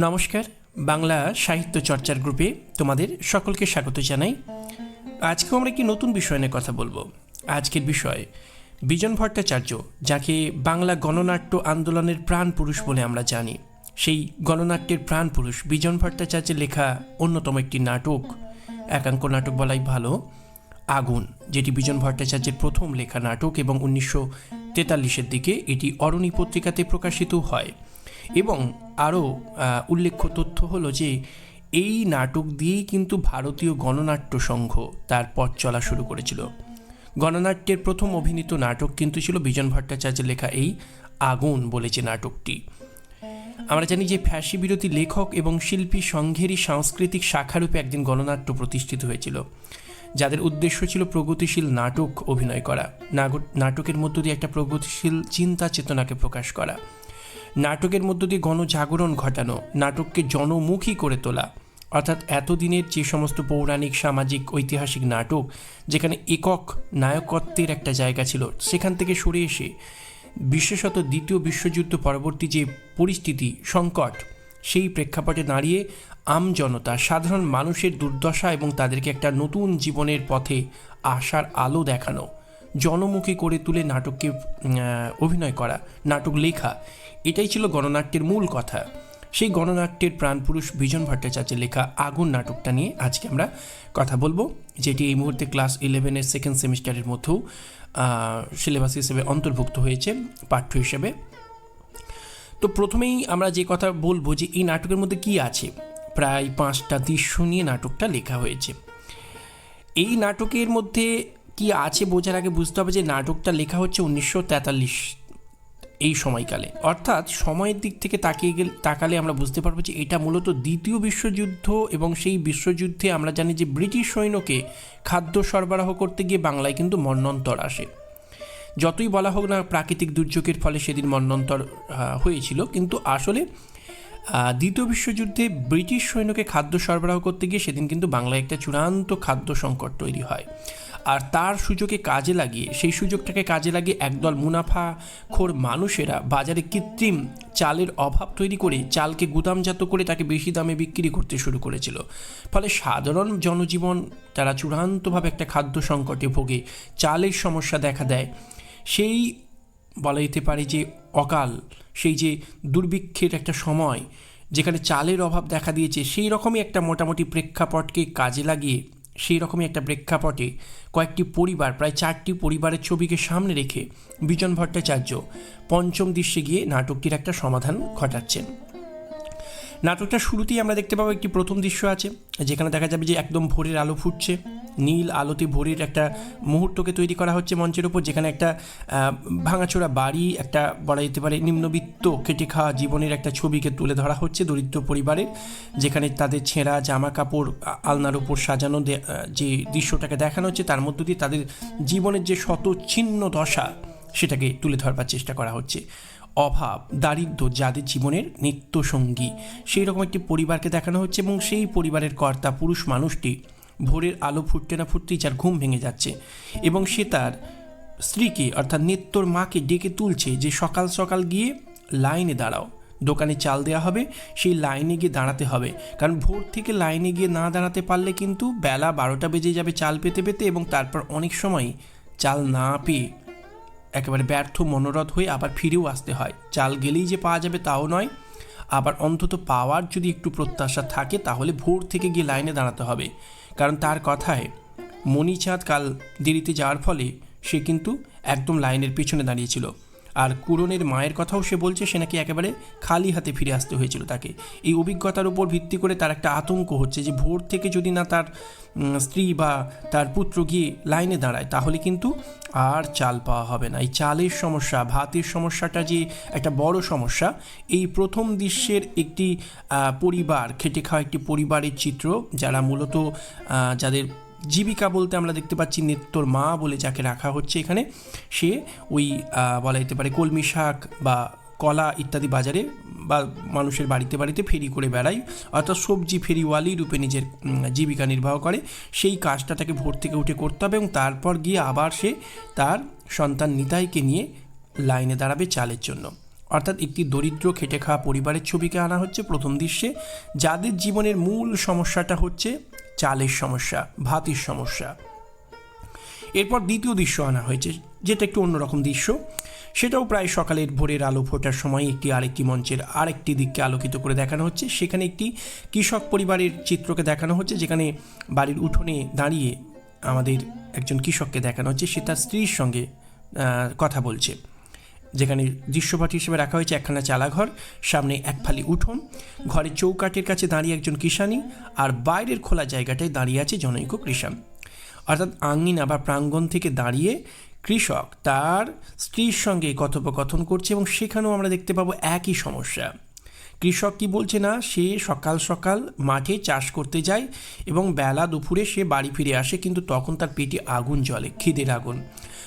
নমস্কার, বাংলা সাহিত্য চর্চার গ্রুপে তোমাদের সকলকে স্বাগত জানাই। আজকেও আমরা একটি নতুন বিষয় নিয়ে কথা বলব। আজকের বিষয়, বিজন ভট্টাচার্য, যাকে বাংলা গণনাট্য আন্দোলনের প্রাণ পুরুষ বলে আমরা জানি। সেই গণনাট্যের প্রাণ পুরুষ বিজন ভট্টাচার্যের লেখা অন্যতম একটি নাটক। একাঙ্ক নাটক বলাই ভালো। আগুন, যেটি বিজন ভট্টাচার্যের প্রথম লেখা নাটক এবং উনিশশো তেতাল্লিশের দিকে এটি অরণি পত্রিকাতে প্রকাশিত হয়। এবং আরও উল্লেখ্য তথ্য হলো যে, এই নাটক দিয়েই কিন্তু ভারতীয় গণনাট্য সংঘ তার পথ চলা শুরু করেছিল। গণনাট্যের প্রথম অভিনীত নাটক কিন্তু ছিল বিজন ভট্টাচার্যের লেখা এই আগুন বলে যে নাটকটি। আমরা জানি যে ফ্যাসি বিরোধী লেখক এবং শিল্পী সংঘেরই সাংস্কৃতিক শাখারূপে একদিন গণনাট্য প্রতিষ্ঠিত হয়েছিল। যাদের উদ্দেশ্য ছিল প্রগতিশীল নাটক অভিনয় করা। নাটকের মধ্য দিয়ে একটা প্রগতিশীল চিন্তা চেতনাকে প্রকাশ করা। নাটকের মধ্য দিয়ে গণজাগরণ ঘটানো, নাটককে জনমুখী করে তোলা। অর্থাৎ এতদিনের যে সমস্ত পৌরাণিক, সামাজিক, ঐতিহাসিক নাটক, যেখানে একক নায়কত্বের একটা জায়গা ছিল, সেখান থেকে সরে এসে বিশেষত দ্বিতীয় বিশ্বযুদ্ধ পরবর্তী যে পরিস্থিতি, সংকট, সেই প্রেক্ষাপটে দাঁড়িয়ে আমজনতা সাধারণ মানুষের দুর্দশা এবং তাদেরকে একটা নতুন জীবনের পথে আসার আলো দেখানো, জনমুখী করে তুলে নাটককে অভিনয় করা, নাটক লেখা এটাই ছিল গণনাট্যের মূল কথা। সেই গণনাট্যের প্রাণপুরুষ বিজন ভট্টাচার্যের লেখা আগুন নাটকটা নিয়ে আজকে আমরা কথা বলব, যেটি এই মুহূর্তে ক্লাস ইলেভেনের সেকেন্ড সেমিস্টারের মধ্যেও সিলেবাস হিসেবে অন্তর্ভুক্ত হয়েছে পাঠ্য হিসেবে। তো প্রথমেই আমরা যে কথা বলব যে এই নাটকের মধ্যে কি আছে, প্রায় পাঁচটা দৃশ্য নিয়ে নাটকটা লেখা হয়েছে। এই নাটকের মধ্যে কি আছে বোঝার আগে বুঝতে হবে যে নাটকটা লেখা হচ্ছে উনিশশো তেতাল্লিশ এই সময়কালে। অর্থাৎ সময়ের দিক থেকে তাকিয়ে গেলে তাকালে আমরা বুঝতে পারব যে এটা মূলত দ্বিতীয় বিশ্বযুদ্ধ এবং সেই বিশ্বযুদ্ধে আমরা জানি যে ব্রিটিশ সৈন্যকে খাদ্য সরবরাহ করতে গিয়ে বাংলায় কিন্তু মন্নন্তর আসে। যতই বলা হোক না প্রাকৃতিক দুর্যোগের ফলে সেদিন মন্নন্তর হয়েছিল। কিন্তু আসলে দ্বিতীয় বিশ্বযুদ্ধে ব্রিটিশ সৈন্যকে খাদ্য সরবরাহ করতে গিয়ে সেদিন কিন্তু বাংলায় একটা চূড়ান্ত খাদ্য সংকট তৈরি হয়। আর তার সুযোগে কাজে লাগিয়ে, সেই সুযোগটাকে কাজে লাগিয়ে একদল মুনাফাখোর মানুষেরা বাজারে কৃত্রিম চালের অভাব তৈরি করে চালকে গুদামজাত করে তাকে বেশি দামে বিক্রি করতে শুরু করেছিল। ফলে সাধারণ জনজীবন তারা চূড়ান্তভাবে একটা খাদ্য সংকটে ভোগে। চালের সমস্যা দেখা দেয়। সেই বলা যেতে পারে যে অকাল, সেই যে দুর্ভিক্ষের একটা সময় যেখানে চালের অভাব দেখা দিয়েছে, সেই রকমই একটা মোটামুটি প্রেক্ষাপটকে কাজে লাগিয়ে, সেই রকমই একটা প্রেক্ষাপটে কয়েকটি পরিবার, প্রায় চারটি পরিবারের ছবিকে সামনে রেখে বিজন ভট্টাচার্য পঞ্চম দৃশ্যে গিয়ে নাটকটির একটা সমাধান ঘটাচ্ছেন। নাটকটা শুরুতেই আমরা দেখতে পাবো একটি প্রথম দৃশ্য আছে, যেখানে দেখা যাবে যে একদম ভোরের আলো ফুটছে, নীল আলোতে ভোরের একটা মুহূর্তকে তৈরি করা হচ্ছে মঞ্চের ওপর যেখানে একটা ভাঙাচোরা বাড়ি, একটা বলা যেতে পারে নিম্নবিত্ত, খেটে খাওয়া জীবনের একটা ছবিকে তুলে ধরা হচ্ছে দরিদ্র পরিবারের যেখানে তাদের ছেঁড়া জামা কাপড় আলনার উপর সাজানো যে দৃশ্যটাকে দেখানো হচ্ছে, তার মধ্য দিয়ে তাদের জীবনের যে শত ছিন্ন দশা, সেটাকে তুলে ধরবার চেষ্টা করা হচ্ছে। অভাব, দারিদ্র যাদের জীবনের নিত্য সঙ্গী। সেই রকম একটি পরিবারকে দেখানো হচ্ছে এবং সেই পরিবারের কর্তা পুরুষ মানুষটি ভোরের আলো ফুটতে না ফুটতেই যার ঘুম ভেঙে যাচ্ছে এবং সে তার স্ত্রীকে অর্থাৎ নিত্যর মাকে ডেকে তুলছে যে সকাল সকাল গিয়ে লাইনে দাঁড়াও। দোকানে চাল দেওয়া হবে, সেই লাইনে গিয়ে দাঁড়াতে হবে। কারণ ভোর থেকে লাইনে গিয়ে না দাঁড়াতে পারলে কিন্তু বেলা বারোটা বেজে যাবে চাল পেতে পেতে এবং তারপর অনেক সময় চাল না পেয়ে একেবারে ব্যর্থ, মনোরথ হয়ে আবার ফিরেও আসতে হয়। চাল গেলেই যে পাওয়া যাবে তাও নয়। আবার অন্তত পাওয়ার যদি একটু প্রত্যাশা থাকে, তাহলে ভোর থেকে গিয়ে লাইনে দাঁড়াতে হবে। কারণ তার কথায়, মণিচাঁদ কাল দেরিতে যাওয়ার ফলে সে কিন্তু একদম লাইনের পেছনে দাঁড়িয়েছিল। আর কুরনের মায়ের কথাও সে বলছে, সে নাকি একেবারে খালি হাতে ফিরে আসতে হয়েছিল তাকে। এই অভিজ্ঞতার উপর ভিত্তি করে তার একটা আতঙ্ক হচ্ছে যে ভোর থেকে যদি না তার স্ত্রী বা তার পুত্র গিয়ে লাইনে দাঁড়ায়, তাহলে কিন্তু আর চাল পাওয়া হবে না। এই চালের সমস্যা, ভাতের সমস্যাটা যে একটা বড় সমস্যা, এই প্রথম দৃশ্যের একটি পরিবার, খেটে খাওয়া একটি পরিবারের চিত্র, যারা মূলত যাদের জীবিকা বলতে আমরা দেখতে পাচ্ছি নিত্যর মা বলে যাকে রাখা হচ্ছে এখানে, সে ওই বলা যেতে পারে কলমি শাক বা কলা ইত্যাদি বাজারে বা মানুষের বাড়িতে বাড়িতে ফেরি করে বেড়ায় অর্থাৎ সবজি ফেরিওয়ালি রূপে নিজের জীবিকা নির্বাহ করে। সেই কাজটা তাকে ভোর থেকে উঠে করতে হবে এবং তারপর গিয়ে আবার সে তার সন্তান নিতাইকে নিয়ে লাইনে দাঁড়াবে চালের জন্য। অর্থাৎ একটি দরিদ্র খেটে খাওয়া পরিবারের ছবিকে আনা হচ্ছে প্রথম দৃশ্যে। যাদের জীবনের মূল সমস্যাটা হচ্ছে চালের সমস্যা, ভাতের সমস্যা। এরপর দ্বিতীয় দৃশ্য আনা হয়েছে, যেটা একটু অন্যরকম দৃশ্য। সেটাও প্রায় সকালের ভোরের আলো ফোটার সময় একটি আরেকটি মঞ্চের আরেকটি দিককে আলোকিত করে দেখানো হচ্ছে। সেখানে একটি কৃষক পরিবারের চিত্রকে দেখানো হচ্ছে, যেখানে বাড়ির উঠোনে দাঁড়িয়ে আমাদের একজন কৃষককে দেখানো হচ্ছে। সে তার স্ত্রীর সঙ্গে কথা বলছে। যেখানে দৃশ্যপট হিসেবে রাখা হয়েছে একখানা চালাঘর, সামনে এক ফালি উঠোন, ঘরের চৌকাটের কাছে দাঁড়িয়ে একজন কিষানি আর বাইরের খোলা জায়গাটায় দাঁড়িয়ে আছে জনৈক কৃষাণ অর্থাৎ আঙ্গিনা বা প্রাঙ্গণ থেকে দাঁড়িয়ে কৃষক তার স্ত্রীর সঙ্গে কথোপকথন করছে এবং সেখানেও আমরা দেখতে পাবো একই সমস্যা। কৃষক কি বলছে না? সে সকাল সকাল মাঠে চাষ করতে যায় এবং বেলা দুপুরে সে বাড়ি ফিরে আসে, কিন্তু তখন তার পেটে আগুন জ্বলে, খিদের আগুন।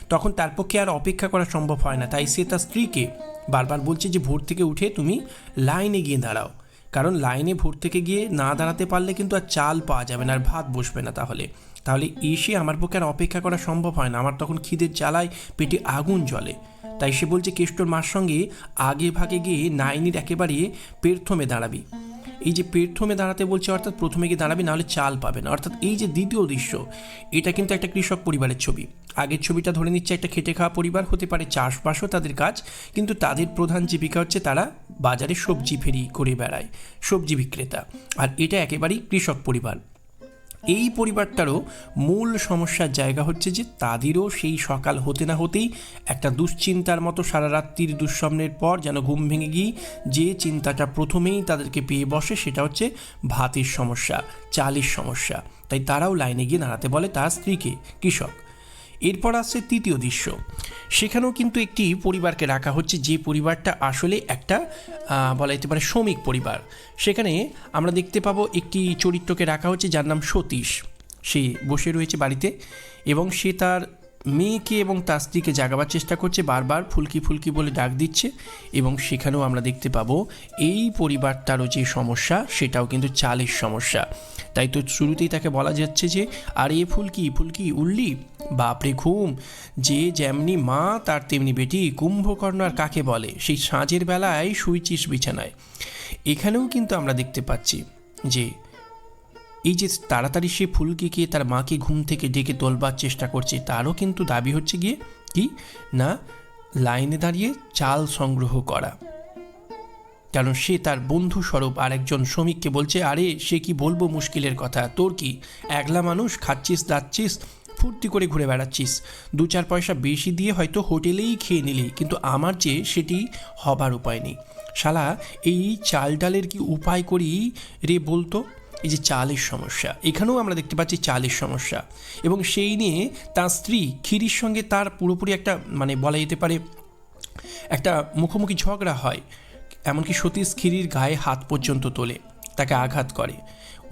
তখন তার পক্ষে আর অপেক্ষা করা সম্ভব হয় না, তাই সে তার স্ত্রীকে বারবার বলছে যে, ভোর থেকে উঠে তুমি লাইনে গিয়ে দাঁড়াও। কারণ লাইনে ভোর থেকে গিয়ে না দাঁড়াতে পারলে কিন্তু আর চাল পাওয়া যাবে না আর ভাত বসবে না তাহলে। তাহলে এসে আমার পক্ষে আর অপেক্ষা করা সম্ভব হয় না। আমার তখন খিদের জ্বালায় পেটে আগুন জ্বলে। তাই সে বলছে, কেষ্টর মার সঙ্গে আগে ভাগে গিয়ে নাইনির একেবারে পেরথমে দাঁড়াবি। এই যে পেরথমে দাঁড়াতে বলছে, অর্থাৎ প্রথমে গিয়ে দাঁড়াবি, নাহলে চাল পাবে না। অর্থাৎ এই যে দ্বিতীয় দৃশ্য, এটা কিন্তু একটা কৃষক পরিবারের ছবি। আগের ছবিটা ধরে নিচ্ছে, একটা খেটে খাওয়া পরিবার, হতে পারে চাষবাসও তাদের কাজ, কিন্তু তাদের প্রধান জীবিকা হচ্ছে তারা বাজারে সবজি ফেরি করে বেড়ায়, সবজি বিক্রেতা। আর এটা একেবারেই কৃষক পরিবার। এই পরিবারটারও মূল সমস্যার জায়গা হচ্ছে যে তাদেরও সেই সকাল হতে না হতেই একটা দুশ্চিন্তার মতো সারা রাত্রির দুঃস্বপ্নের পর যেন ঘুম ভেঙে গিয়ে যে চিন্তাটা প্রথমেই তাদেরকে পেয়ে বসে সেটা হচ্ছে ভাতের সমস্যা, চালের সমস্যা। তাই তারাও লাইনে গিয়ে দাঁড়াতে বলে তার স্ত্রীকে, কৃষক। এরপর আসছে তৃতীয় দৃশ্য। সেখানেও কিন্তু একটি পরিবারকে রাখা হচ্ছে, যে পরিবারটা আসলে একটা বলা যেতে পারে শ্রমিক পরিবার। সেখানে আমরা দেখতে পাবো একটি চরিত্রকে রাখা হচ্ছে যার নাম সতীশ। সে বসে রয়েছে বাড়িতে এবং সে তার মেয়েকে এবং তার স্ত্রীকে জাগাবার চেষ্টা করছে, বারবার ফুলকি ফুলকি বলে ডাক দিচ্ছে এবং সেখানেও আমরা দেখতে পাবো এই পরিবারটারও যে সমস্যা, সেটাও কিন্তু চালের সমস্যা। তাই তো শুরুতেই তাকে বলা যাচ্ছে যে, আর এ ফুলকি ফুলকি, উল্লি, বাপরে ঘুম। যে যেমনি মা, তার তেমনি বেটি, কুম্ভকর্ণ আর কাকে বলে? সেই সাঁঝের বেলায় শুইছিস বিছানায়। এখানেও কিন্তু আমরা দেখতে পাচ্ছি যে এই যে তাড়াতাড়ি সে ফুলকিকে তার মাকে ঘুম থেকে ডেকে তোলবার চেষ্টা করছে, তারও কিন্তু দাবি হচ্ছে গিয়ে কি? না, লাইনে দাঁড়িয়ে চাল সংগ্রহ করা। কারণ সে তার বন্ধু স্বরূপ আরেকজন শ্রমিককে বলছে, আরে, সে কি বলব মুশকিলের কথা? তোর কি? একলা মানুষ, খাচ্ছিস, দাচ্ছিস, ফুর্তি করে ঘুরে বেড়াচ্ছিস। দু চার পয়সা বেশি দিয়ে হয়তো হোটেলেই খেয়ে নিলি, কিন্তু আমার যে সেটি হবার উপায় নেই। শালা, এই চাল ডালের কি উপায় করি রে বলতো? এই যে চালের সমস্যা, এখানেও আমরা দেখতে পাচ্ছি চালের সমস্যা। এবং সেই নিয়ে তার স্ত্রী ক্ষীরির সঙ্গে তার পুরোপুরি একটা মানে বলা যেতে পারে, একটা মুখোমুখি ঝগড়া হয়। এমনকি সতীশ ক্ষীরির গায়ে হাত পর্যন্ত তোলে, তাকে আঘাত করে।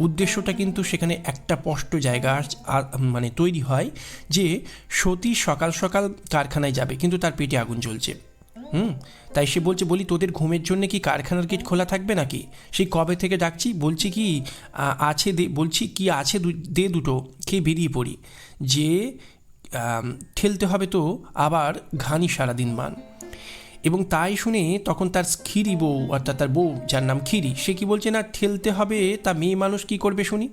উদ্দেশ্যটা কিন্তু সেখানে একটা স্পষ্ট জায়গা মানে তৈরি হয় যে সতী সকাল সকাল কারখানায় যাবে, কিন্তু তার পেটে আগুন জ্বলছে। হুম? তাই সে বলছে, বলি, তোদের ঘুমের জন্য কি কারখানার গেট খোলা থাকবে নাকি? সেই কবে থেকে ডাকছি, বলছি কি আছে দে, বলছি কি আছে দু- দুটো, খেয়ে বেরিয়ে পড়ি। যে ঠেলতে হবে তো, আবার ঘানি সারাদিন মান। এবং তাই শুনে তখন তার খিরি বউ, অর্থাৎ তার বউ, যার নাম খিরি, সে কি বলছে, না, ঠেলতে হবে, তা মেয়ে মানুষ কি করবে শুনি?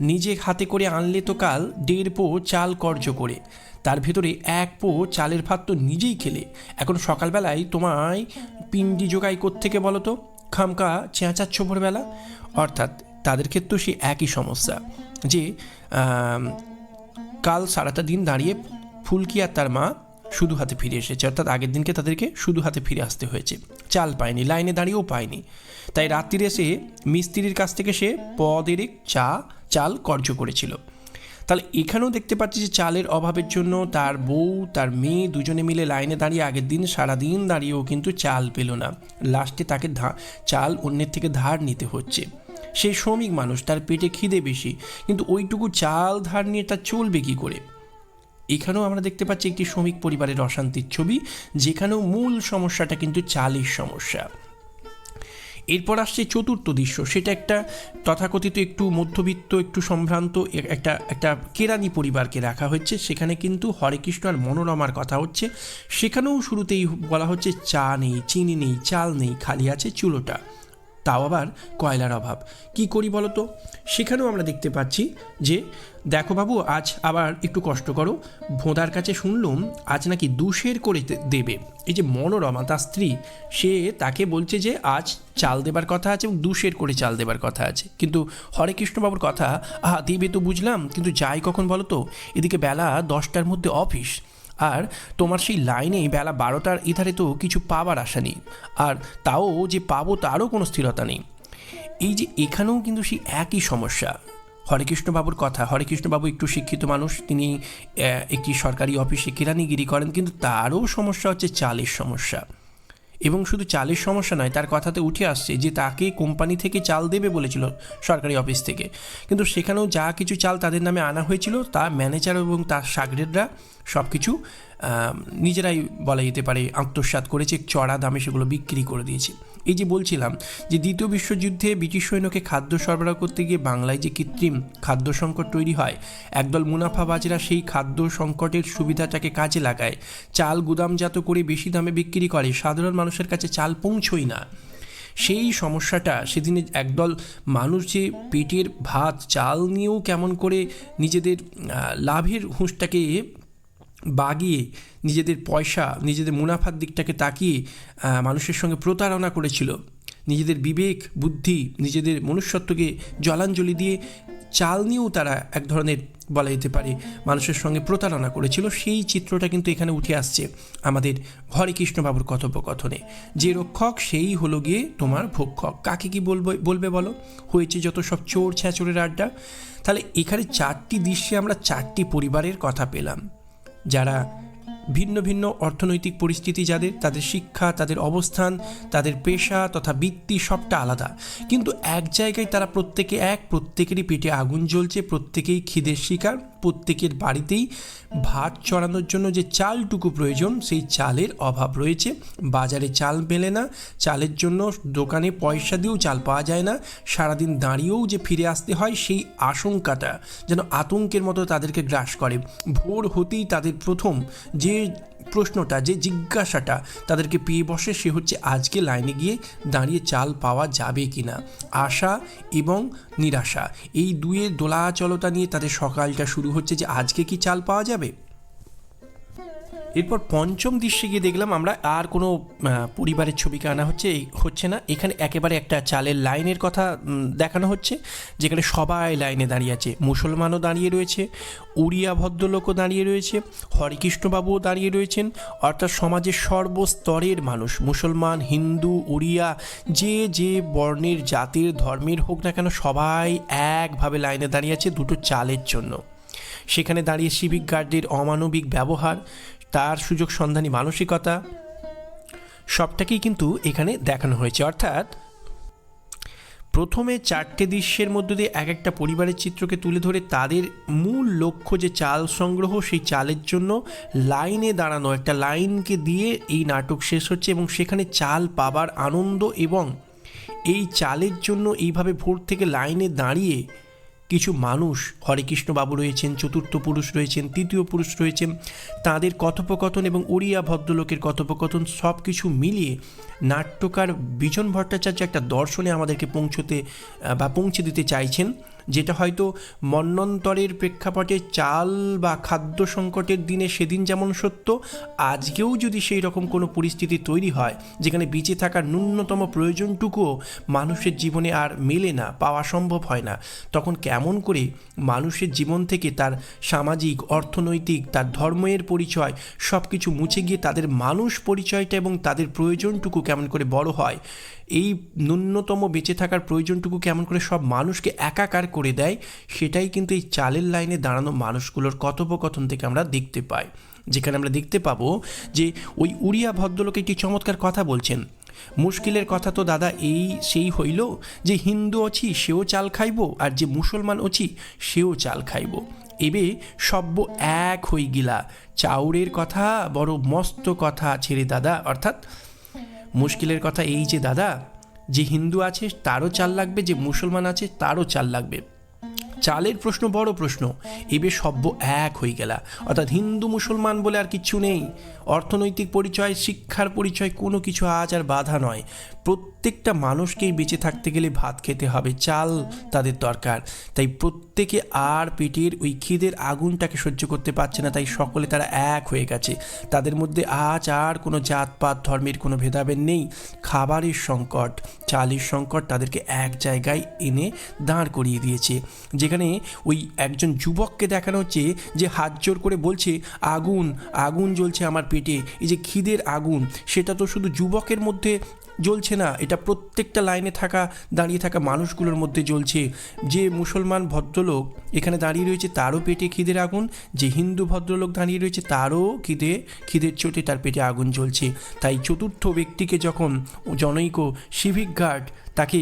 নিজে হাতে করে আনলে তো কাল দেড় পো চাল কর্য করে। তার ভেতরে এক পো চালের ভাত তো নিজেই খেলে। এখন সকালবেলায় তোমায় পিন্ডি জোগাই থেকে বলো তো? খামকা চেঁচাচ্ছ ভোরবেলা? অর্থাৎ তাদের ক্ষেত্রেও সে একই সমস্যা, যে কাল সারাটা দিন দাঁড়িয়ে ফুলকি আর তার মা শুধু হাতে ফিরে এসেছে। অর্থাৎ আগের দিনকে তাদেরকে শুধু হাতে ফিরে আসতে হয়েছে। চাল পায়নি, লাইনে দাঁড়িয়েও পায়নি। তাই রাত্রিরে এসে মিস্ত্রির কাছ থেকে সে পদেরিক চা, চাল কর্য করেছিল। তাহলে এখানেও দেখতে পাচ্ছি যে চালের অভাবের জন্য তার বউ, তার মেয়ে দুজনে মিলে লাইনে দাঁড়িয়ে আগের দিন সারাদিন দাঁড়িয়েও কিন্তু চাল পেল না। লাস্টে তাকে চাল অন্যের থেকে ধার নিতে হচ্ছে। সে শ্রমিক মানুষ, তার পেটে খিদে বেশি, কিন্তু ওইটুকু চাল ধার নিয়ে তার চলবে কী করে? এখানেও আমরা দেখতে পাচ্ছি একটি শ্রমিক পরিবারের অশান্তির ছবি, যেখানেও মূল সমস্যাটা কিন্তু চালের সমস্যা। এরপর আসছে চতুর্থ দৃশ্য। সেটা একটা তথাকথিত একটু মধ্যবিত্ত, একটু সম্ভ্রান্ত একটা একটা কেরানি পরিবারকে রাখা হচ্ছে। সেখানে কিন্তু হরেকৃষ্ণ আর মনোরমার কথা হচ্ছে। সেখানেও শুরুতেই বলা হচ্ছে, চা নেই, চিনি নেই, চাল নেই, খালি আছে চুলোটা। তাও আবার কয়লার অভাব। কি করি বলো তো সেখানেও আমরা দেখতে পাচ্ছি যে, দেখো বাবু, আজ আবার একটু কষ্ট করো। ভোঁদার কাছে শুনলুম, আজ নাকি দুশের করে দেবে। এই যে মনোরমা, তার স্ত্রী, সে তাকে বলছে যে, আজ চাল দেবার কথা আছে এবং দুশের করে চাল দেবার কথা আছে। কিন্তু হরে কৃষ্ণবাবুর কথা, আহা, দেবে তো বুঝলাম, কিন্তু যাই কখন বলো তো এদিকে বেলা দশটার মধ্যে অফিস। আর তোমার সেই লাইনে বেলা বারোটার এধারে তো কিছু পাবার আশা নেই। আর তাও যে পাবো তারও কোনো স্থিরতা নেই। এই যে এখানেও কিন্তু সেই একই সমস্যা। হরেকৃষ্ণবাবুর কথা, হরেকৃষ্ণবাবু একটু শিক্ষিত মানুষ, তিনি একটি সরকারি অফিসে কেরানিগিরি করেন, কিন্তু তারও সমস্যা হচ্ছে চালের সমস্যা। এবং শুধু চালের সমস্যা নয়, তার কথাতে উঠে আসছে যে তাকে কোম্পানি থেকে চাল দেবে বলেছিল সরকারি অফিস থেকে। কিন্তু সেখানেও যা কিছু চাল তাদের নামে আনা হয়েছিল, তা ম্যানেজার এবং তার সাগরেদরা সব কিছু নিজেরাই বলা যেতে পারে আত্মসাৎ করেছে, চড়া দামে সেগুলো বিক্রি করে দিয়েছে। এই যে বলছিলাম যে দ্বিতীয় বিশ্বযুদ্ধে ব্রিটিশ সৈন্যকে খাদ্য সরবরাহ করতে গিয়ে বাংলায় যে কৃত্রিম খাদ্য সংকট তৈরি হয়, একদল মুনাফাবাজরা সেই খাদ্য সংকটের সুবিধাটাকে কাজে লাগায়। চাল গুদামজাত করে বেশি দামে বিক্রি করে, সাধারণ মানুষের কাছে চাল পৌঁছই না। সেই সমস্যাটা সেদিনে একদল মানুষ যে পেটের ভাত, চাল নিয়েও কেমন করে নিজেদের লাভের হুঁশটাকে বাগিয়ে নিজেদের পয়সা, নিজেদের মুনাফার দিকটাকে তাকিয়ে মানুষের সঙ্গে প্রতারণা করেছিল। নিজেদের বিবেক, বুদ্ধি, নিজেদের মনুষ্যত্বকে জলাঞ্জলি দিয়ে চাল নিয়েও তারা এক ধরনের বলা যেতে পারে মানুষের সঙ্গে প্রতারণা করেছিল। সেই চিত্রটা কিন্তু এখানে উঠে আসছে আমাদের হরে কৃষ্ণবাবুর কথোপকথনে। যে রক্ষক, সেই হলো গিয়ে তোমার ভক্ষক। কাকে কি বলব, বলবে বলো? হয়েছে যত সব চোর ছ্যাচোরের আড্ডা। তাহলে এখানে চারটি দৃশ্যে আমরা চারটি পরিবারের কথা পেলাম। যারা ভিন্ন ভিন্ন অর্থনৈতিক পরিস্থিতি যাদের, তাদের শিক্ষা, তাদের অবস্থান, তাদের পেশা তথা বৃত্তি সবটা আলাদা। কিন্তু এক জায়গায় তারা প্রত্যেকে এক, প্রত্যেকেরই পেটে আগুন জ্বলছে, প্রত্যেকেই খিদের শিকার। প্রত্যেকের বাড়িতেই ভাত চড়ানোর জন্য যে চালটুকু প্রয়োজন, সেই চালের অভাব রয়েছে। বাজারে চাল মেলে না। চালের জন্য দোকানে পয়সা দিয়েও চাল পাওয়া যায় না। সারাদিন দাঁড়িয়েও যে ফিরে আসতে হয়, সেই আশঙ্কাটা যেন আতঙ্কের মতো তাদেরকে গ্রাস করে। ভোর হতেই তাদের প্রথম যে প্রশ্নটা, যে জিজ্ঞাসাটা তাদেরকে পেয়ে বসে সে হচ্ছে আজকে লাইনে গিয়ে দাঁড়িয়ে চাল পাওয়া যাবে কি না আশা এবং নিরাশা। এই দুয়ের দোলাচলতা নিয়ে তাদের সকালটা শুরু হচ্ছে যে আজকে কি চাল পাওয়া যাবে? এরপর পঞ্চম দৃশ্যে গিয়ে দেখলাম আমরা আর কোনো পরিবারের ছবিকে আনা হচ্ছে হচ্ছে না। এখানে একেবারে একটা চালের লাইনের কথা দেখানো হচ্ছে, যেখানে সবাই লাইনে দাঁড়িয়ে আছে। মুসলমানও দাঁড়িয়ে রয়েছে, উড়িয়া ভদ্রলোকও দাঁড়িয়ে রয়েছে, হরেকৃষ্ণবাবুও দাঁড়িয়ে রয়েছেন, অর্থাৎ সমাজের সর্বস্তরের মানুষ, মুসলমান, হিন্দু, উড়িয়া, যে যে বর্ণের জাতির, ধর্মের হোক না কেন, সবাই একভাবে লাইনে দাঁড়িয়ে আছে দুটো চালের জন্য। সেখানে দাঁড়িয়ে সিভিক গার্ডের অমানবিক ব্যবহার তার সুযোগ সন্ধানী মানসিকতা সবটাকেই কিন্তু এখানে দেখানো হয়েছে। অর্থাৎ প্রথমে চারটে দৃশ্যের মধ্য দিয়ে এক একটা পরিবারের চিত্রকে তুলে ধরে তাদের মূল লক্ষ্য যে চাল সংগ্রহ, সেই চালের জন্য লাইনে দাঁড়ানো, একটা লাইনকে দিয়ে এই নাটক শেষ হচ্ছে এবং সেখানে চাল পাবার আনন্দ এবং এই চালের জন্য এইভাবে ভোর থেকে লাইনে দাঁড়িয়ে কিছু মানুষ হরেকৃষ্ণবাবু রয়েছেন, চতুর্থ পুরুষ রয়েছেন, তৃতীয় পুরুষ রয়েছেন, তাদের কথোপকথন এবং ওড়িয়া ভদ্রলোকের কথোপকথন সব কিছু মিলিয়ে নাট্যকার বিজন ভট্টাচার্য একটা দর্শনে আমাদেরকে পৌঁছতে বা পৌঁছে দিতে চাইছেন। যেটা হয়তো মন্বন্তরের প্রেক্ষাপটে চাল বা খাদ্য সংকটের দিনে সেদিন যেমন সত্য, আজকেও যদি সেই রকম কোনো পরিস্থিতি তৈরি হয়, যেখানে বেঁচে থাকার ন্যূনতম প্রয়োজনটুকুও মানুষের জীবনে আর মেলে না, পাওয়া সম্ভব হয় না, তখন কেমন করে মানুষের জীবন থেকে তার সামাজিক, অর্থনৈতিক, তার ধর্মের পরিচয় সব কিছু মুছে গিয়ে তাদের মানুষ পরিচয়টা এবং তাদের প্রয়োজনটুকু কেমন করে বড় হয় এই ন্যূনতম বেঁচে থাকার প্রয়োজনটুকু কেমন করে সব মানুষকে একাকার করে দেয়, সেটাই কিন্তু এই চালের লাইনে দাঁড়ানো মানুষগুলোর কথোপকথন থেকে আমরা দেখতে পাই। যেখানে আমরা দেখতে পাবো যে ওই উড়িয়া ভদ্রলোক একটি চমৎকার কথা বলছেন। মুশকিলের কথা তো দাদা এই সেই হইল যে হিন্দু অছি, সেও চাল খাইব, আর যে মুসলমান অছি, সেও চাল খাইব। এবে সব্য এক হই গিলা। চাউরের কথা বড় মস্ত কথা ছেড়ে দাদা, অর্থাৎ মুশকিলের কথা এই যে দাদা, যে হিন্দু আছে তারও চাল লাগবে, যে মুসলমান আছে তারও চাল লাগবে। চালের প্রশ্ন বড় প্রশ্ন, এবে সভ্য এক হয়ে গেলা। অর্থাৎ হিন্দু মুসলমান বলে আর কিচ্ছু নেই। অর্থনৈতিক পরিচয়, শিক্ষার পরিচয় কোনো কিছু আজ আর বাধা নয়। প্রত্যেকটা মানুষকেই বেঁচে থাকতে গেলে ভাত খেতে হবে, চাল তাদের দরকার। তাই প্রত্যেকে আর পেটের ওই খিদের আগুনটাকে সহ্য করতে পারছে না, তাই সকলে তারা এক হয়ে গেছে। তাদের মধ্যে আজ আর কোনো জাতপাত, ধর্মের কোনো ভেদাভেদ নেই। খাবারের সংকট, চালের সংকট তাদেরকে এক জায়গায় এনে দাঁড় করিয়ে দিয়েছে। যেখানে ওই একজন যুবককে দেখানো হচ্ছে যে হাত জোর করে বলছে, আগুন আগুন জ্বলছে আমার পেটে, এই যে খিদের আগুন, সেটা তো শুধু যুবকের মধ্যে জ্বলছে না, এটা প্রত্যেকটা লাইনে থাকা, দাঁড়িয়ে থাকা মানুষগুলোর মধ্যে জ্বলছে। যে মুসলমান ভদ্রলোক এখানে দাঁড়িয়ে রয়েছে, তারও পেটে খিদের আগুন, যে হিন্দু ভদ্রলোক দাঁড়িয়ে রয়েছে, তারও খিদে, খিদের চোটে তার পেটে আগুন জ্বলছে। তাই চতুর্থ ব্যক্তিকে যখন জনৈক সিভিক গার্ড তাকে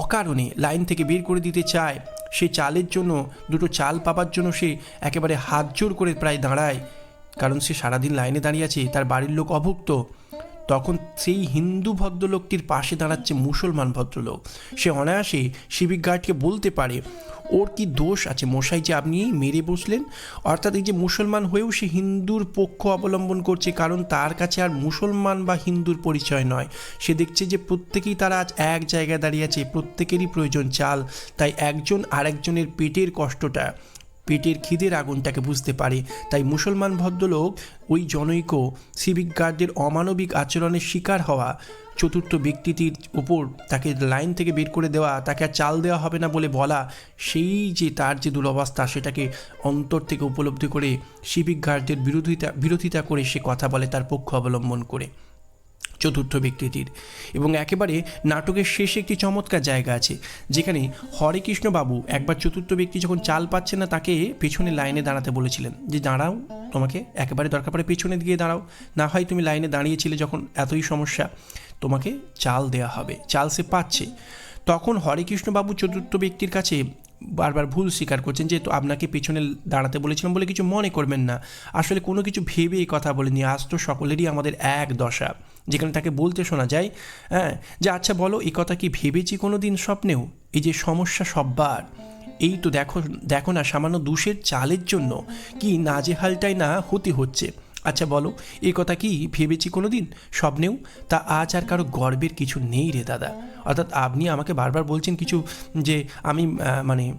অকারণে লাইন থেকে বের করে দিতে চায়, সে চালের জন্য, দুটো চাল পাবার জন্য সে একেবারে হাত জোর করে প্রায় দাঁড়ায়। কারণ সে সারাদিন লাইনে দাঁড়িয়ে আছে, তার বাড়ির লোক অভুক্ত। তখন সেই হিন্দু ভদ্রলোকটির পাশে দাঁড়াচ্ছে মুসলমান ভদ্রলোক। সে অনায়াসে সিভিক গার্ডকে বলতে পারে, ওর কি দোষ আছে মশাই যে আপনি মেরে বসলেন? অর্থাৎ এই যে মুসলমান হয়েও সে হিন্দুর পক্ষ অবলম্বন করছে, কারণ তার কাছে আর মুসলমান বা হিন্দুর পরিচয় নয়। সে দেখছে যে প্রত্যেকেই তারা আজ এক জায়গায় দাঁড়িয়ে আছে, প্রত্যেকেরই প্রয়োজন চাল, তাই একজন আরেকজনের পেটের কষ্টটা। পেটের খিদের আগুনটাকে বুঝতে পারে। তাই মুসলমান ভদ্রলোক ওই জনৈক সিভিক গার্ডদের অমানবিক আচরণের শিকার হওয়া চতুর্থ ব্যক্তিটির ওপর তাকে লাইন থেকে বের করে দেওয়া, তাকে আর চাল দেওয়া হবে না বলে বলা, সেই যে তার যে দুরবস্থা সেটাকে অন্তর থেকে উপলব্ধি করে সিভিক গার্ডদের বিরোধিতা বিরোধিতা করে সে কথা বলে তার পক্ষ অবলম্বন করে। চতুর্থ ব্যক্তিটির। এবং একেবারে নাটকের শেষে একটি চমৎকার জায়গা আছে, যেখানে হরেকৃষ্ণ বাবু একবার চতুর্থ ব্যক্তি যখন চাল পাচ্ছে না, তাকে পেছনে লাইনে দাঁড়াতে বলেছিলেন যে, দাঁড়াও, তোমাকে একেবারে দরকার পড়ে পেছনে দিয়ে দাঁড়াও। না হয় তুমি লাইনে দাঁড়িয়েছিলে যখন এতই সমস্যা, তোমাকে চাল দেয়া হবে, চাল সে পাচ্ছে। তখন হরেকৃষ্ণবাবু চতুর্থ ব্যক্তির কাছে বারবার ভুল স্বীকার করছেন যেহেতু আপনাকে পেছনে দাঁড়াতে বলেছিলাম বলে কিছু মনে করবেন না। আসলে কোনো কিছু ভেবে এই কথা বলেনি আজ তো সকলেরই আমাদের এক দশা। যেখানে তাকে বলতে শোনা যায় হ্যাঁ যে আচ্ছা বলো এই কথা কি ভেবেছি কোনো দিন স্বপ্নেও? এই যে, সমস্যা সববার। এই তো দেখো দেখো না, সামান্য দুশের চালের জন্য। কি নাজেহালটাই না হতে হচ্ছে? আচ্ছা বলো এই কথা কি ভেবেছি কোনো দিন স্বপ্নেও? তা আজ আর কারও গর্বের কিছু নেই রে দাদা। অর্থাৎ আপনি আমাকে বারবার বলছেন কিছু যে আমি মানে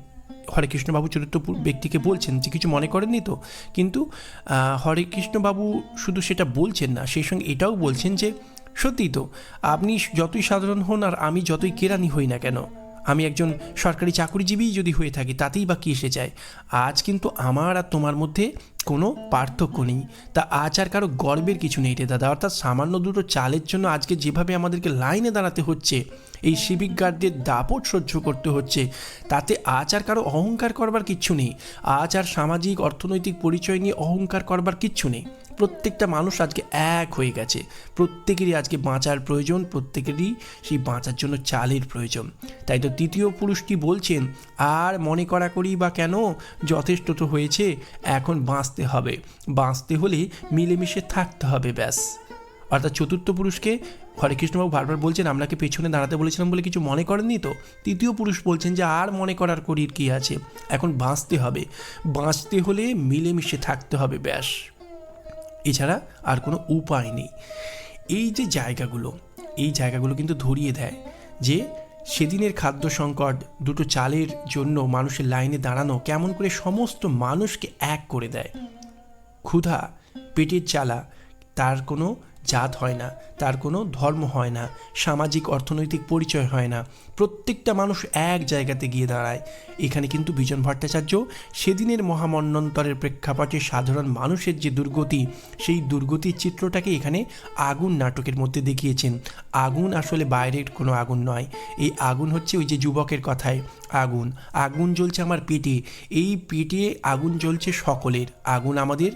হরে কৃষ্ণবাবু চতুর্থ ব্যক্তিকে বলছেন যে কিছু মনে করেননি তো? কিন্তু আহ, হরে কৃষ্ণবাবু শুধু সেটা বলছেন না সেই সঙ্গে এটাও বলছেন যে সত্যিই তো আপনি যতই সাধারণ হন আর আমি যতই কেরানি হই না কেন আমি একজন সরকারি চাকরিজীবী যদি হয়ে থাকি, তাতেই বা কী এসে যায়? আজ কিন্তু আমার আর তোমার মধ্যে কোনো পার্থক্য নেই। তা আজ আর কারও গর্বের কিছু নেই রে দাদা। অর্থাৎ সামান্য দুটো চালের জন্য আজকে যেভাবে আমাদেরকে লাইনে দাঁড়াতে হচ্ছে, এই সিভিক গার্ডদের দাপট সহ্য করতে হচ্ছে, তাতে আজ আর কারও অহংকার করবার কিচ্ছু নেই। আজ আর সামাজিক, অর্থনৈতিক পরিচয় নিয়ে অহংকার করবার কিচ্ছু নেই। প্রত্যেকটা মানুষ আজকে এক হয়ে গেছে। প্রত্যেকেরই আজকে বাঁচার প্রয়োজন, প্রত্যেকেরই সেই বাঁচার জন্য চালের প্রয়োজন। তাই তো তৃতীয় পুরুষটি বলছেন, আর মনে করা করি বা কেন? যথেষ্ট তো হয়েছে, এখন বাঁচতে হবে। বাঁচতে হলে মিলেমিশে থাকতে হবে, ব্যাস। অর্থাৎ চতুর্থ পুরুষকে হরে কৃষ্ণবাবু বারবার বলছেন আপনাকে পেছনে দাঁড়াতে বলেছিলাম বলে কিছু মনে করেননি তো? তৃতীয় পুরুষ বলছেন যে, আর মনে করার করির কি আছে? এখন বাঁচতে হবে। বাঁচতে হলে মিলেমিশে থাকতে হবে, ব্যাস। এছাড়া আর কোনো উপায় নেই। এই যে জায়গাগুলো, এই জায়গাগুলো কিন্তু ধরিয়ে দেয় যে সেদিনের খাদ্য সংকট, দুটো চালের জন্য মানুষের লাইনে দাঁড়ানো, কেমন করে সমস্ত মানুষকে এক করে দেয়। ক্ষুধা, পেটের চালা তার কোনো জাত হয় না, তার কোনো ধর্ম হয় না, সামাজিক অর্থনৈতিক পরিচয় হয় না। প্রত্যেকটা মানুষ এক জায়গাতে গিয়ে দাঁড়ায়। এখানে কিন্তু বিজন ভট্টাচার্য সেদিনের মহামন্বন্তরের প্রেক্ষাপটে সাধারণ মানুষের যে দুর্গতি, সেই দুর্গতির চিত্রটাকে এখানে আগুন নাটকের মধ্যে দেখিয়েছেন। আগুন আসলে বাইরের কোনো আগুন নয়। এই আগুন হচ্ছে ওই যে যুবকের কথায়, আগুন। আগুন জ্বলছে আমার পেটে এই পেটে আগুন জ্বলছে সকলের। আগুন আমাদের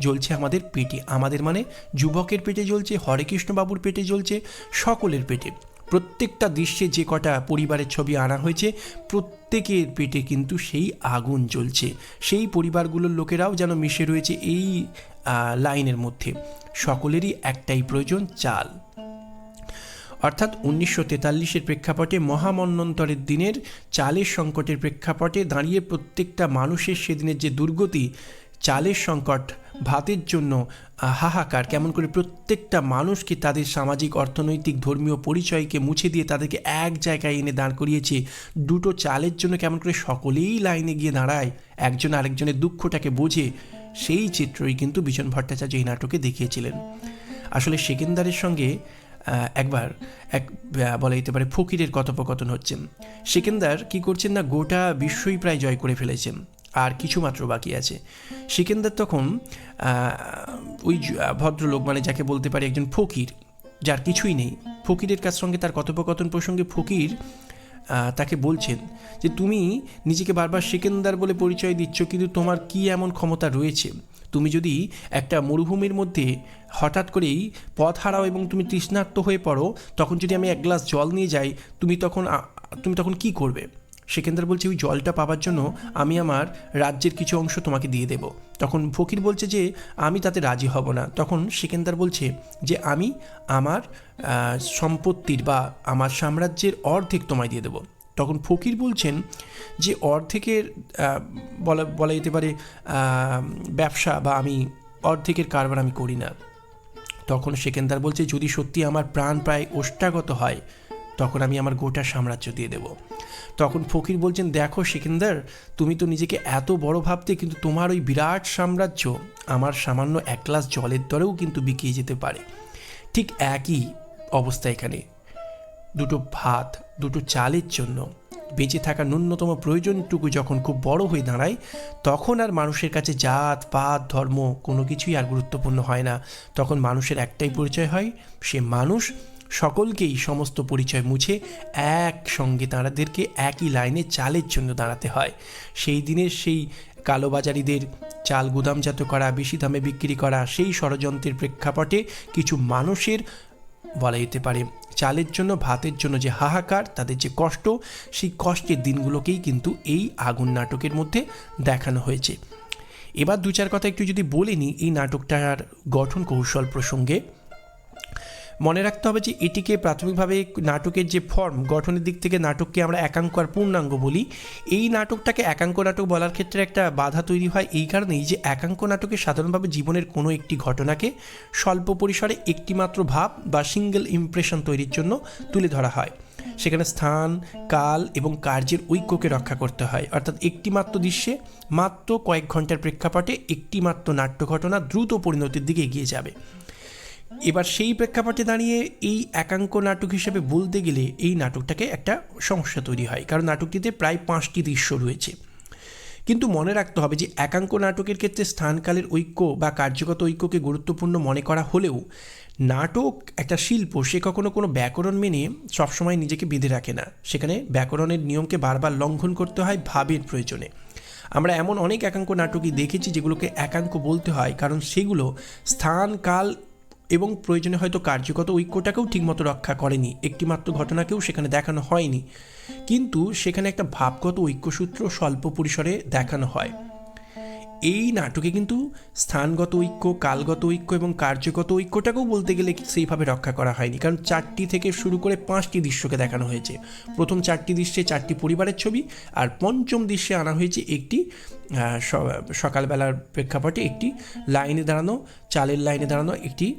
জ্বলছে আমাদের পেটে। আমাদের মানে যুবকের পেটে জ্বলছে, হরে হরেকৃষ্ণবাবুর পেটে জ্বলছে, সকলের পেটে। প্রত্যেকটা দৃশ্যে যে কটা পরিবারের ছবি আনা হয়েছে, প্রত্যেকের পেটে কিন্তু সেই আগুন জ্বলছে। সেই পরিবারগুলোর লোকেরাও যেন মিশে রয়েছে এই লাইনের মধ্যে। সকলেরই একটাই প্রয়োজন, চাল। অর্থাৎ উনিশশো তেতাল্লিশের প্রেক্ষাপটে মহামন্বন্তরের দিনের চালের সংকটের প্রেক্ষাপটে দাঁড়িয়ে প্রত্যেকটা মানুষের সেদিনের যে দুর্গতি, চালের সংকট ভাতের জন্য হাহাকার কেমন করে প্রত্যেকটা মানুষকে তাদের সামাজিক, অর্থনৈতিক, ধর্মীয় পরিচয়কে মুছে দিয়ে তাদেরকে এক জায়গায় এনে দাঁড় করিয়েছে, দুটো চালের জন্য কেমন করে সকলেই লাইনে গিয়ে দাঁড়ায়, একজন আরেকজনের দুঃখটাকে বোঝে, সেই চিত্রই কিন্তু বিজন ভট্টাচার্য এই নাটকে দেখিয়েছিলেন। আসলে সেকেন্দারের সঙ্গে একবার এক বলা যেতে পারে ফকিরের কথোপকথন হচ্ছেন সেকেন্দার কি করছেন না, গোটা বিশ্বই প্রায় জয় করে ফেলেছেন। আর কিছু মাত্র বাকি আছে। সেকেন্দার তখন ওই ভদ্রলোক মানে যাকে বলতে পারি একজন ফকির, যার কিছুই নেই। ফকিরের কাছ সঙ্গে তার কথোপকথন প্রসঙ্গে ফকির তাকে বলছেন যে, তুমি নিজেকে বারবার সেকেন্দার বলে পরিচয় দিচ্ছ, কিন্তু তোমার কি এমন ক্ষমতা রয়েছে? তুমি যদি একটা মরুভূমির মধ্যে হঠাৎ করেই পথ হারাও এবং তুমি তৃষ্ণার্ত হয়ে পড়ো, তখন যদি আমি এক গ্লাস জল নিয়ে যাই, তুমি তখন তুমি তখন কি করবে? সেকেন্দার বলছে, ওই জলটা পাওয়ার জন্য আমি আমার রাজ্যের কিছু অংশ তোমাকে দিয়ে দেব। তখন ফকির বলছে যে, আমি তাতে রাজি হব না। তখন সেকেন্দার বলছে যে, আমি আমার সম্পত্তির বা আমার সাম্রাজ্যের অর্ধেক তোমায় দিয়ে দেবো। তখন ফকির বলছেন যে, অর্ধেকের বলা বলা যেতে পারে ব্যবসা বা আমি অর্ধেকের কারবার আমি করি না। তখন সেকেন্দার বলছে, যদি সত্যি আমার প্রাণ প্রায় ওষ্ঠাগত হয় তখন আমি আমার গোটা সাম্রাজ্য দিয়ে দেব। তখন ফকির বলছেন, দেখো সেকেন্দার, তুমি তো নিজেকে এত বড় ভাবতে, কিন্তু তোমার ওই বিরাট সাম্রাজ্য আমার সামান্য এক গ্লাস জলের দরেও কিন্তু বিকিয়ে যেতে পারে। ঠিক একই অবস্থা এখানে। দুটো ভাত, দুটো চালের জন্য বেঁচে থাকা ন্যূনতম প্রয়োজনটুকু যখন খুব বড় হয়ে দাঁড়ায়, তখন আর মানুষের কাছে জাত, পাত, ধর্ম কোনো কিছুই আর গুরুত্বপূর্ণ হয় না। তখন মানুষের একটাই পরিচয় হয়, সে মানুষ সকলকেই সমস্ত পরিচয় মুছে একসঙ্গে তাঁরাদেরকে একই লাইনে চালের জন্য দাঁড়াতে হয়। সেই দিনের সেই কালোবাজারিদের চাল গুদামজাত করা, বেশি দামে বিক্রি করা, সেই ষড়যন্ত্রের প্রেক্ষাপটে কিছু মানুষের বলা যেতে পারে, চালের জন্য, ভাতের জন্য যে হাহাকার, তাদের যে কষ্ট, সেই কষ্টের দিনগুলোকেই কিন্তু এই আগুন নাটকের মধ্যে দেখানো হয়েছে। এবার দু চার কথা একটু যদি বলে নিই, এই নাটকটার গঠন কৌশল প্রসঙ্গে। মনে রাখতে হবে যে এটিকে প্রাথমিকভাবে নাটকের যে ফর্ম গঠনের দিক থেকে নাটককে আমরা একাঙ্ক আর পূর্ণাঙ্গ বলি। এই নাটকটাকে একাঙ্ক নাটক বলার ক্ষেত্রে একটা বাধা তৈরি হয় এই কারণেই যে একাঙ্ক নাটকে সাধারণভাবে জীবনের কোনো একটি ঘটনাকে স্বল্প পরিসরে একটিমাত্র ভাব বা সিঙ্গেল ইমপ্রেশন তৈরির জন্য তুলে ধরা হয়। সেখানে স্থান, কাল এবং কার্যের ঐক্যকে রক্ষা করতে হয়। অর্থাৎ একটি মাত্র দৃশ্যে মাত্র কয়েক ঘণ্টার প্রেক্ষাপটে একটি মাত্র নাট্য ঘটনা দ্রুত পরিণতির দিকে এগিয়ে যাবে। এবার সেই প্রেক্ষাপটে দাঁড়িয়ে এই একাঙ্ক নাটক হিসেবে বলতে গেলে এই নাটকটাকে একটা সমস্যা তৈরি হয়, কারণ নাটকটিতে প্রায় পাঁচটি দৃশ্য রয়েছে। কিন্তু মনে রাখতে হবে যে একাঙ্ক নাটকের ক্ষেত্রে স্থানকালের ঐক্য বা কার্যগত ঐক্যকে গুরুত্বপূর্ণ মনে করা হলেও নাটক একটা শিল্প, সে কখনো কোনো ব্যাকরণ মেনে সবসময় নিজেকে বেঁধে রাখে না। সেখানে ব্যাকরণের নিয়মকে বারবার লঙ্ঘন করতে হয় ভাবের প্রয়োজনে। আমরা এমন অনেক একাঙ্ক নাটকই দেখেছি যেগুলোকে একাঙ্ক বলতে হয়, কারণ সেগুলো স্থান কাল এবং প্রয়োজনে হয়তো কার্যগত ঐক্যটাকেও ঠিকমতো রক্ষা করেনি। একটিমাত্র ঘটনাকেও সেখানে দেখানো হয়নি। কিন্তু সেখানে একটা ভাবগত ঐক্যসূত্র স্বল্প পরিসরে দেখানো হয়। এই নাটকে কিন্তু স্থানগত ঐক্য, কালগত ঐক্য এবং কার্যগত ঐক্যটাকেও বলতে গেলে সেইভাবে রক্ষা করা হয়নি। কারণ চারটি থেকে শুরু করে পাঁচটি দৃশ্যকে দেখানো হয়েছে। প্রথম চারটি দৃশ্যে চারটি পরিবারের ছবি আর পঞ্চম দৃশ্যে আনা হয়েছে একটি সকালবেলার প্রেক্ষাপটে একটি লাইনে দাঁড়ানো, চালের লাইনে দাঁড়ানো একটি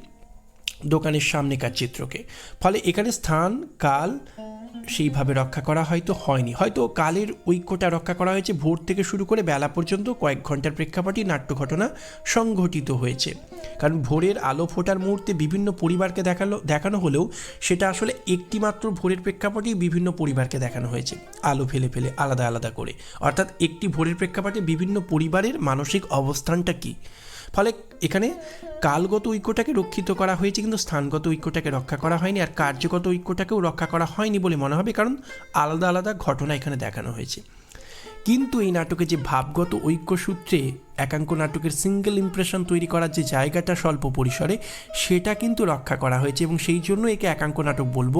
দোকানের সামনেকার চিত্রকে। ফলে এখানে স্থান, কাল সেইভাবে রক্ষা করা হয়তো হয়নি। হয়তো কালের ঐক্যটা রক্ষা করা হয়েছে ভোর থেকে শুরু করে বেলা পর্যন্ত কয়েক ঘণ্টার প্রেক্ষাপটই নাট্য ঘটনা সংঘটিত হয়েছে। কারণ ভোরের আলো ফোটার মুহূর্তে বিভিন্ন পরিবারকে দেখাল, দেখানো হলেও সেটা আসলে একটিমাত্র ভোরের প্রেক্ষাপটেই বিভিন্ন পরিবারকে দেখানো হয়েছে। আলো ফেলে ফেলে আলাদা আলাদা করে। অর্থাৎ একটি ভোরের প্রেক্ষাপটে বিভিন্ন পরিবারের মানসিক অবস্থানটা কী? ফলে এখানে কালগত ঐক্যটাকে রক্ষিত করা হয়েছে, কিন্তু স্থানগত ঐক্যটাকে রক্ষা করা হয়নি আর কার্যগত ঐক্যটাকেও রক্ষা করা হয়নি বলে মনে হবে, কারণ আলাদা আলাদা ঘটনা এখানে দেখানো হয়েছে। কিন্তু এই নাটকে যে ভাবগত ঐক্য সূত্রে একাঙ্ক নাটকের সিঙ্গেল ইমপ্রেশন তৈরি করার যে জায়গাটা স্বল্প পরিসরে, সেটা কিন্তু রক্ষা করা হয়েছে এবং সেই জন্য একে একাঙ্ক নাটক বলব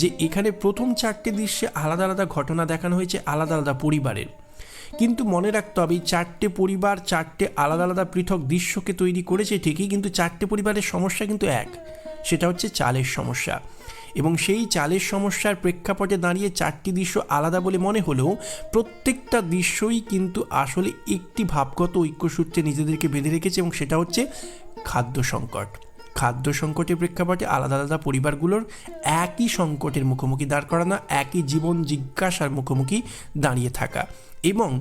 যে এখানে প্রথম চারটে দৃশ্যে আলাদা আলাদা ঘটনা দেখানো হয়েছে আলাদা আলাদা পরিবারের। কিন্তু মনে রাখতে হবে, এই চারটে পরিবার, চারটে আলাদা আলাদা পৃথক দৃশ্যকে তৈরি করেছে ঠিকই, কিন্তু চারটে পরিবারের সমস্যা কিন্তু এক। সেটা হচ্ছে চালের সমস্যা। এবং সেই চালের সমস্যার প্রেক্ষাপটে দাঁড়িয়ে চারটি দৃশ্য আলাদা বলে মনে হলেও, প্রত্যেকটা দৃশ্যই কিন্তু আসলে একটি ভাবগত ঐক্যসূত্রে নিজেদেরকে বেঁধে রেখেছে এবং সেটা হচ্ছে খাদ্য সংকট। খাদ্য সংকটের প্রেক্ষাপটে আলাদা আলাদা পরিবারগুলোর একই সংকটের মুখোমুখি দাঁড় করানো, একই জীবন জিজ্ঞাসার মুখোমুখি দাঁড়িয়ে থাকা। এবং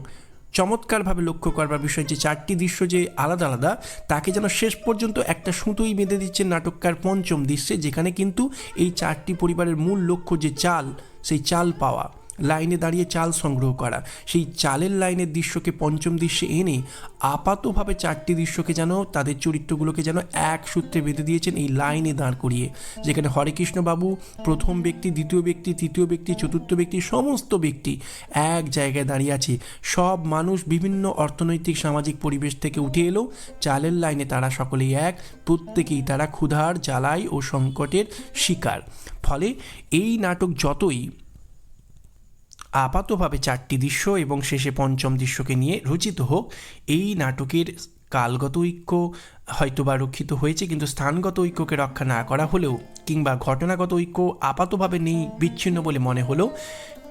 চমৎকারভাবে লক্ষ্য করবার বিষয় যে চারটি দৃশ্য যে আলাদা আলাদা, তাকে যেন শেষ পর্যন্ত একটা সুতোই বেঁধে দিচ্ছে নাটককার পঞ্চম দৃশ্যে, যেখানে কিন্তু এই চারটি পরিবারের মূল লক্ষ্য যে চাল, সেই চাল পাওয়া। লাইনে দাঁড়িয়ে চাল সংগ্রহ করা। সেই চালের লাইনের দৃশ্যকে পঞ্চম দৃশ্যে এনে আপাতভাবে চারটি দৃশ্যকে যেন তাদের চরিত্রগুলোকে যেন এক সূত্রে বেঁধে দিয়েছেন এই লাইনে দাঁড় করিয়ে। যেখানে হরেকৃষ্ণ বাবু প্রথম ব্যক্তি, দ্বিতীয় ব্যক্তি, তৃতীয় ব্যক্তি, চতুর্থ ব্যক্তি, সমস্ত ব্যক্তি এক জায়গায় দাঁড়িয়ে আছে। সব মানুষ বিভিন্ন অর্থনৈতিক, সামাজিক পরিবেশ থেকে উঠে এলো। চালের লাইনে তারা সকলেই এক। প্রত্যেকেই তারা ক্ষুধার, জ্বালাই ও সংকটের শিকার। ফলে এই নাটক যতই আপাতভাবে চারটি দৃশ্য এবং শেষে পঞ্চম দৃশ্যকে নিয়ে রচিত হোক, এই নাটকের কালগত ঐক্য হয়তো বা রক্ষিত হয়েছে, কিন্তু স্থানগত ঐক্যকে রক্ষা না করা হলেও কিংবা ঘটনাগত ঐক্য আপাতভাবে নেই, বিচ্ছিন্ন বলে মনে হলেও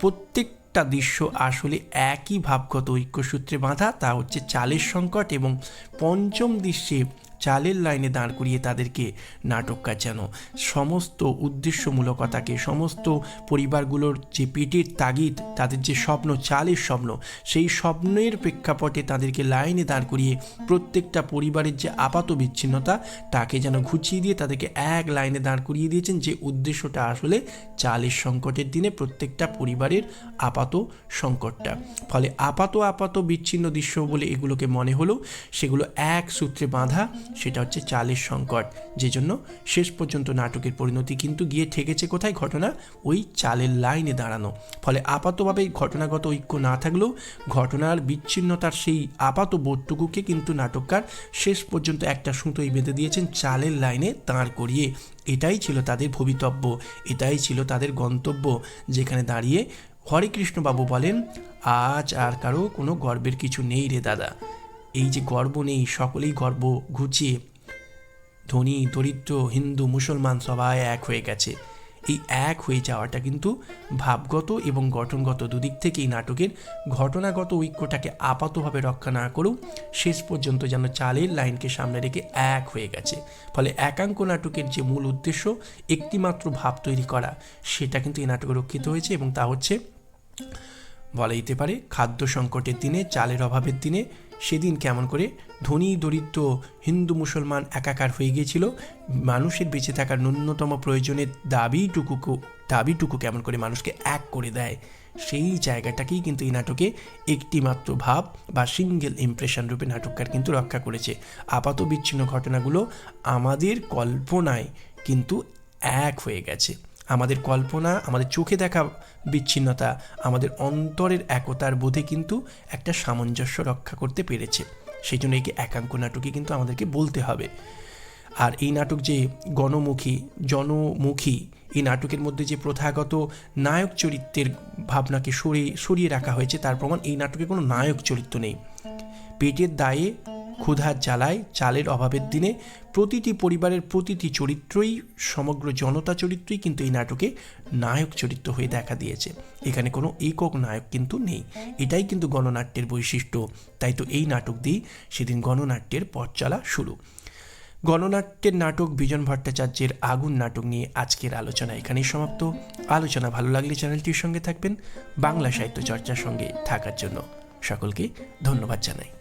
প্রত্যেকটা দৃশ্য আসলে একই ভাবগত ঐক্যসূত্রে বাঁধা। তা হচ্ছে চালের সংকট এবং পঞ্চম দৃশ্যে চালের লাইনে দাঁড় করিয়ে তাদেরকে নাটককার যেন সমস্ত উদ্দেশ্যমূলকতাকে, সমস্ত পরিবারগুলোর যে পেটের তাগিদ, তাদের যে স্বপ্ন, চালের স্বপ্ন, সেই স্বপ্নের প্রেক্ষাপটে তাদেরকে লাইনে দাঁড় করিয়ে প্রত্যেকটা পরিবারের যে আপাত বিচ্ছিন্নতা, তাকে যেন ঘুচিয়ে দিয়ে তাদেরকে এক লাইনে দাঁড় করিয়ে দিয়েছেন যে উদ্দেশ্যটা আসলে চালের সংকটের দিনে প্রত্যেকটা পরিবারের আপাত সংকটটা। ফলে আপাত আপাত বিচ্ছিন্ন দৃশ্য বলে এগুলোকে মনে হলো, সেগুলো এক সূত্রে বাঁধা সেটা হচ্ছে চালের সংকট যে জন্য শেষ পর্যন্ত নাটকের পরিণতি কিন্তু গিয়ে ঠেকেছে কোথায় ঘটনা? ওই চালের লাইনে দাঁড়ানো। ফলে আপাতভাবে ঘটনাগত ঐক্য না থাকলেও ঘটনার বিচ্ছিন্নতার সেই আপাত বোধটুকুকে কিন্তু নাটককার শেষ পর্যন্ত একটা সুতোই বেঁধে দিয়েছেন চালের লাইনে দাঁড় করিয়ে। এটাই ছিল তাদের ভবিতব্য, এটাই ছিল তাদের গন্তব্য, যেখানে দাঁড়িয়ে হরেকৃষ্ণবাবু বলেন, আজ আর কারও কোনো গর্বের কিছু নেই রে দাদা। এই যে গর্ব নেই, সকলেই গর্ব ঘুচিয়ে, ধনী, দরিদ্র, হিন্দু, মুসলমান সবাই এক হয়ে গেছে। এই এক হয়ে যাওয়াটা কিন্তু ভাবগত এবং গঠনগত দুদিক থেকেই নাটকের ঘটনাগত ঐক্যটাকে আপাতভাবে রক্ষা না করেও শেষ পর্যন্ত যেন চালের লাইনকে সামনে রেখে এক হয়ে গেছে। ফলে একাঙ্ক নাটকের যে মূল উদ্দেশ্য, একটিমাত্র ভাব তৈরি করা, সেটা কিন্তু এই নাটকে রক্ষিত হয়েছে এবং তা হচ্ছে বলা যেতে পারে, খাদ্য সংকটের দিনে, চালের অভাবের দিনে সেদিন কেমন করে ধনী, দরিদ্র, হিন্দু, মুসলমান একাকার হয়ে গিয়েছিল, মানুষের বেঁচে থাকার ন্যূনতম প্রয়োজনের দাবিটুকু দাবিটুকু কেমন করে মানুষকে এক করে দেয়, সেই জায়গাটাকেই কিন্তু এই নাটকে একটি মাত্র ভাব বা সিঙ্গেল ইমপ্রেশন রূপে নাটককার কিন্তু রক্ষা করেছে। আপাত বিচ্ছিন্ন ঘটনাগুলো আমাদের কল্পনায় কিন্তু এক হয়ে গেছে। আমাদের কল্পনা, আমাদের চোখে দেখা বিচ্ছিন্নতা, আমাদের অন্তরের একতার বোধে কিন্তু একটা সামঞ্জস্য রক্ষা করতে পেরেছে। সেই জন্য একে একাঙ্ক নাটকই কিন্তু আমাদেরকে বলতে হবে। আর এই নাটক যে গণমুখী, জনমুখী, এই নাটকের মধ্যে যে প্রথাগত নায়ক চরিত্রের ভাবনাকে সরিয়ে সরিয়ে রাখা হয়েছে, তার প্রমাণ এই নাটকে কোনো নায়ক চরিত্র নেই। পেটের দায়ে ক্ষুধার জ্বালায় চালের অভাবের দিনে প্রতিটি পরিবারের প্রতিটি চরিত্রই, সমগ্র জনতা চরিত্রই কিন্তু এই নাটকে নায়ক চরিত্র হয়ে দেখা দিয়েছে। এখানে কোনো একক নায়ক কিন্তু নেই। এটাই কিন্তু গণনাট্যের বৈশিষ্ট্য। তাই তো এই নাটক দিয়েই সেদিন গণনাট্যের পথ চলা শুরু। গণনাট্যের নাটক বিজন ভট্টাচার্যের আগুন নাটক নিয়ে আজকের আলোচনা এখানেই সমাপ্ত। আলোচনা ভালো লাগলে চ্যানেলটির সঙ্গে থাকবেন। বাংলা সাহিত্য চর্চার সঙ্গে থাকার জন্য সকলকে ধন্যবাদ জানাই।